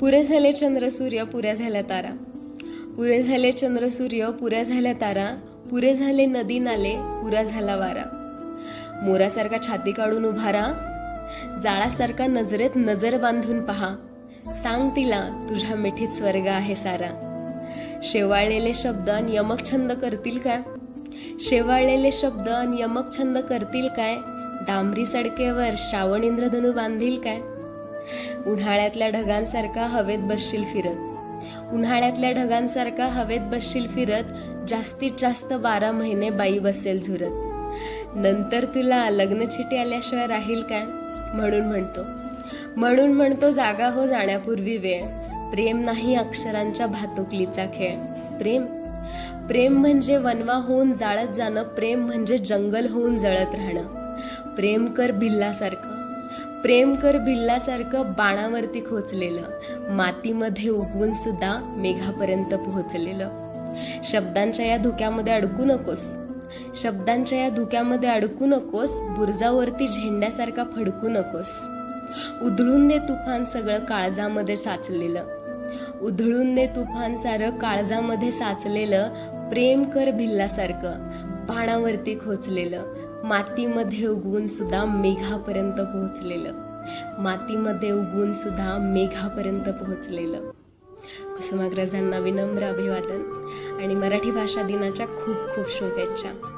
पुरे झाले चंद्र सूर्य पुऱ्या झाल्या तारा. पुरे झाले चंद्र सूर्य पुऱ्या झाल्या तारा. पुरे झाले नदी नाले पुरा झाला वारा. मोरासारखा छाती काढून उभारा जाळासारखा नजरेत नजर बांधून पहा. सांग तिला तुझ्या मिठीत स्वर्ग आहे सारा. शेवाळलेले शब्द नियमक यमक छंद करतील काय? शेवाळलेले शब्द नियमक यमक छंद करतील काय? डांबरी सडकेवर श्रावण इंद्रधनु बांधील काय? उन्हाळ्यातल्या ढगांसारखा हवेत बसशील फिरत. उन्हाळ्यातल्या ढगांसारखा हवेत बसशील फिरत जास्तीत जास्त बारा महिने बाई बसेल झुरत. नंतर तुला लग्नचिठी आल्याशिवाय राहील काय? म्हणून म्हणतो. म्हणून म्हणतो जागा हो जाण्यापूर्वी वेळ. प्रेम नाही अक्षरांच्या भातुकलीचा खेळ. प्रेम? प्रेम म्हणजे वनवा होऊन जाळत जाणं प्रेम म्हणजे जंगल होऊन जळत राहणं. प्रेम कर भिल्लासारखं. प्रेम कर भिल्लासारखं बाणावरती खोचलेलं मातीमध्ये उगवून सुद्धा मेघापर्यंत पोहोचलेलं. शब्दांच्या या धुक्यामध्ये अडकू नकोस. शब्दांच्या या धुक्यामध्ये अडकू नकोस बुरजावरती झेंड्यासारखा फडकू नकोस. उधळून दे तुफान सगळं काळजामध्ये साचलेलं. उधळून दे तुफान सारं काळजामध्ये साचलेलं प्रेम कर भिल्लासारखं पाणावरती खोचलेलं मातीमध्ये उगवून सुद्धा मेघापर्यंत पोहोचलेलं. मातीमध्ये उगवून सुद्धा मेघापर्यंत पोहोचलेलं. कुसुमाग्रजांना विनम्र अभिवादन आणि मराठी भाषा दिनाच्या खूप खूप शुभेच्छा.